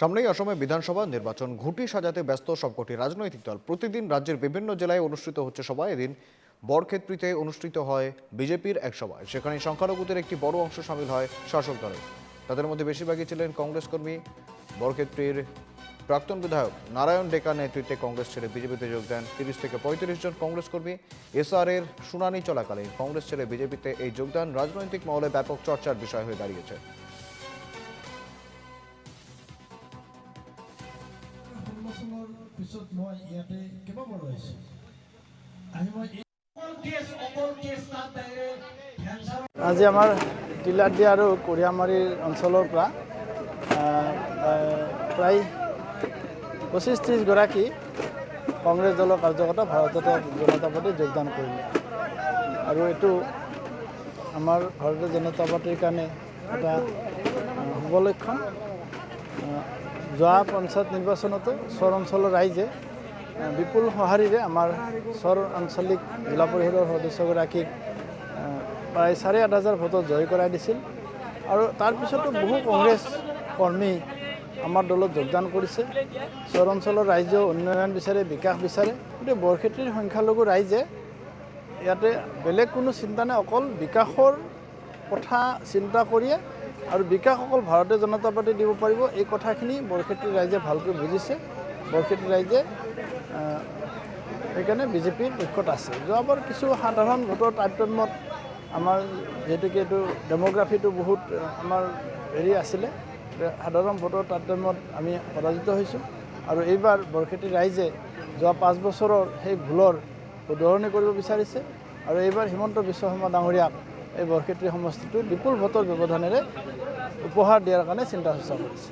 সামনেই অসমে বিধানসভা নির্বাচন। ঘুঁটি সাজাতে ব্যস্ত সবকটি রাজনৈতিক দল। প্রতিদিন রাজ্যের বিভিন্ন জেলায় অনুষ্ঠিত হচ্ছে সভা। এদিন বরক্ষেত্রীতে অনুষ্ঠিত হয় বিজেপির এক সভায় সেখানে সংখ্যালঘুদের একটি বড় অংশ সামিল হয় শাসক দলের। তাদের মধ্যে বেশিরভাগই ছিলেন কংগ্রেস কর্মী। বরক্ষেত্রীর প্রাক্তন বিধায়ক নারায়ণ ডেকার নেতৃত্বে কংগ্রেস ছেড়ে বিজেপিতে যোগ দেন। তিরিশ থেকে পঁয়ত্রিশ জন কংগ্রেস কর্মী। এসআর এর শুনানি চলাকালীন কংগ্রেস ছেড়ে বিজেপিতে এই যোগদান রাজনৈতিক মহলে ব্যাপক চর্চার বিষয় হয়ে দাঁড়িয়েছে। পিছত মই ইয়াতে কেইবাবাৰো আহিছোঁ। আহি মই আজি আমাৰ টিলাডি আৰু কঢ়িয়ামাৰীৰ অঞ্চলৰ পৰা প্ৰায় পঁচিছ ত্ৰিছগৰাকী কংগ্ৰেছ দলৰ কাৰ্যকৰ্তা ভাৰতীয় জনতা পাৰ্টীত যোগদান কৰিলে। আৰু এইটো আমাৰ ভাৰতীয় জনতা পাৰ্টীৰ কাৰণে এটা আহ, যোৱা পঞ্চায়ত নিৰ্বাচনতো চৰ অঞ্চলৰ ৰাইজে বিপুল সঁহাৰিৰে আমাৰ চৰ আঞ্চলিক জিলা পৰিষদৰ সদস্যগৰাকীক প্ৰায় চাৰে আঠ হাজাৰ ভোটত জয় কৰাই দিছিল। আৰু তাৰপিছতো বহু কংগ্ৰেছ কৰ্মী আমাৰ দলত যোগদান কৰিছে। চৰ অঞ্চলৰ ৰাইজেও উন্নয়ন বিচাৰে, বিকাশ বিচাৰে। গতিকে বৰক্ষেত্ৰীৰ সংখ্যালঘু ৰাইজে ইয়াতে বেলেগ কোনো চিন্তা নাই, অকল বিকাশৰ কথা চিন্তা কৰিয়ে আৰু বিকাশ অকল ভাৰতীয় জনতা পাৰ্টী দিব পাৰিব। এই কথাখিনি বৰক্ষেত্ৰী ৰাইজে ভালকৈ বুজিছে। বৰক্ষেত্ৰী ৰাইজে সেইকাৰণে বিজেপিৰ পক্ষত আছে। যোৱাবাৰ কিছু সাধাৰণ ভোটৰ তাৰতম্যত আমাৰ যিহেতুকে এইটো ডেম'গ্ৰাফিটো বহুত আমাৰ হেৰি আছিলে সাধাৰণ ভোটৰ তাৰতম্যত আমি পৰাজিত হৈছোঁ। আৰু এইবাৰ বৰক্ষেত্ৰী ৰাইজে যোৱা পাঁচ বছৰৰ সেই ভুলৰ শুধৰণি কৰিব বিচাৰিছে। আৰু এইবাৰ হিমন্ত বিশ্ব শৰ্মা ডাঙৰীয়াক এই বৰক্ষেত্ৰী সমষ্টিটো বিপুল ভোটৰ ব্যৱধানেৰে উপহাৰ দিয়াৰ কাৰণে চিন্তা চৰ্চা কৰিছে।